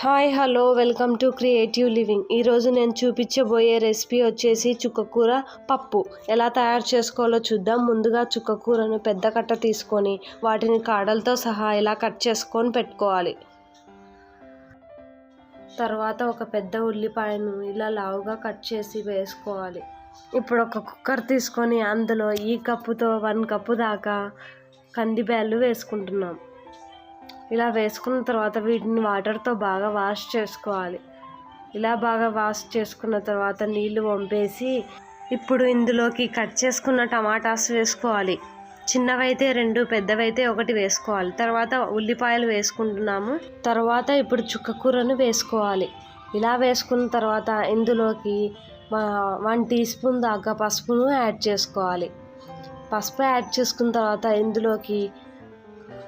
Hi hello welcome to Creative Living. ఈరోజు నేను చూపించబోయే రెసిపీ వచ్చేసి చుక్కకూర పప్పు. ఎలా తయారు చేసుకోవాలో చూద్దాం. ముందుగా చుక్కకూరను పెద్ద కట్ట తీసుకొని వాటిని కాడలతో సహా ఇలా కట్ చేసుకొని పెట్టుకోవాలి. తర్వాత ఒక పెద్ద ఉల్లిపాయను ఇలా లావుగా కట్ చేసి వేసుకోవాలి. ఇప్పుడు ఒక కుక్కర్ తీసుకొని అందులో ఈ కప్పుతో వన్ కప్పు దాకా కందిబ్యాళ్ళు వేసుకుంటున్నాం. ఇలా వేసుకున్న తర్వాత వీటిని వాటర్తో బాగా వాష్ చేసుకోవాలి. ఇలా బాగా వాష్ చేసుకున్న తర్వాత నీళ్ళు వంపేసి ఇప్పుడు ఇందులోకి కట్ చేసుకున్న టమాటాస్ వేసుకోవాలి. చిన్నవైతే రెండు పెద్దవైతే ఒకటి వేసుకోవాలి. తర్వాత ఉల్లిపాయలు వేసుకుంటున్నాము. తర్వాత ఇప్పుడు చుక్కకూరను వేసుకోవాలి. ఇలా వేసుకున్న తర్వాత ఇందులోకి వన్ టీ స్పూన్ దాకా పసుపును యాడ్ చేసుకోవాలి. పసుపు యాడ్ చేసుకున్న తర్వాత ఇందులోకి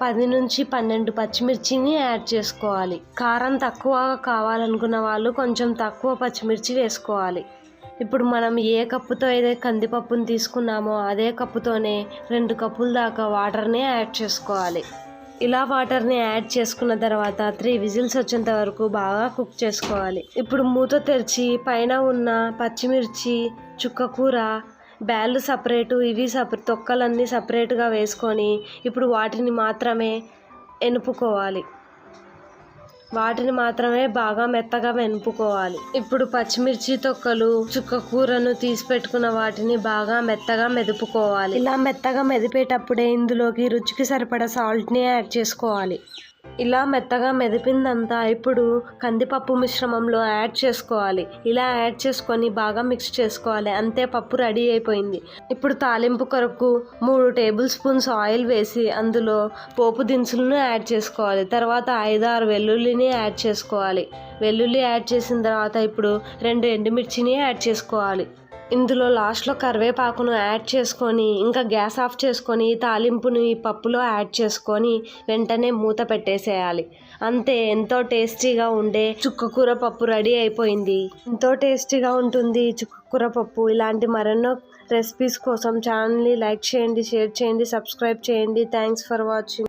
పది నుంచి పన్నెండు పచ్చిమిర్చిని యాడ్ చేసుకోవాలి. కారం తక్కువ కావాలనుకున్న వాళ్ళు కొంచెం తక్కువ పచ్చిమిర్చి వేసుకోవాలి. ఇప్పుడు మనం ఏ కప్పుతో అయితే కందిపప్పును తీసుకున్నామో అదే కప్పుతోనే రెండు కప్పుల దాకా వాటర్ని యాడ్ చేసుకోవాలి. ఇలా వాటర్ని యాడ్ చేసుకున్న తర్వాత త్రీ విజిల్స్ వచ్చేంత వరకు బాగా కుక్ చేసుకోవాలి. ఇప్పుడు మూత తెరిచి పైన ఉన్న పచ్చిమిర్చి చుక్కకూర బ్యాళ్ళు సపరేటు ఇవి సపరేట్ తొక్కలన్నీ సపరేట్గా వేసుకొని ఇప్పుడు వాటిని మాత్రమే ఎనుపుకోవాలి. వాటిని మాత్రమే బాగా మెత్తగా వెనుపుకోవాలి ఇప్పుడు పచ్చిమిర్చి తొక్కలు చుక్క కూరను తీసి పెట్టుకున్న వాటిని బాగా మెత్తగా మెదుపుకోవాలి. ఇలా మెత్తగా మెదిపేటప్పుడే ఇందులోకి రుచికి సరిపడా సాల్ట్ని యాడ్ చేసుకోవాలి. ఇలా మెత్తగా మెదిపిందంతా ఇప్పుడు కందిపప్పు మిశ్రమంలో యాడ్ చేసుకోవాలి. ఇలా యాడ్ చేసుకొని బాగా మిక్స్ చేసుకోవాలి. అంతే పప్పు రెడీ అయిపోయింది. ఇప్పుడు తాలింపు కొరకు మూడు టేబుల్ స్పూన్స్ ఆయిల్ వేసి అందులో పోపు దినుసులను యాడ్ చేసుకోవాలి. తర్వాత ఐదారు వెల్లుల్లిని యాడ్ చేసుకోవాలి. వెల్లుల్లి యాడ్ చేసిన తర్వాత ఇప్పుడు రెండు ఎండుమిర్చిని యాడ్ చేసుకోవాలి. ఇందులో లాస్ట్లో కరివేపాకును యాడ్ చేసుకొని ఇంకా గ్యాస్ ఆఫ్ చేసుకొని తాలింపుని పప్పులో యాడ్ చేసుకొని వెంటనే మూత పెట్టేసేయాలి. అంతే ఎంతో టేస్టీగా ఉండే చుక్కకూర పప్పు రెడీ అయిపోయింది. ఎంతో టేస్టీగా ఉంటుంది చుక్కకూర పప్పు. ఇలాంటి మరెన్నో రెసిపీస్ కోసం ఛానల్ని లైక్ చేయండి షేర్ చేయండి సబ్స్క్రైబ్ చేయండి. Thanks for watching.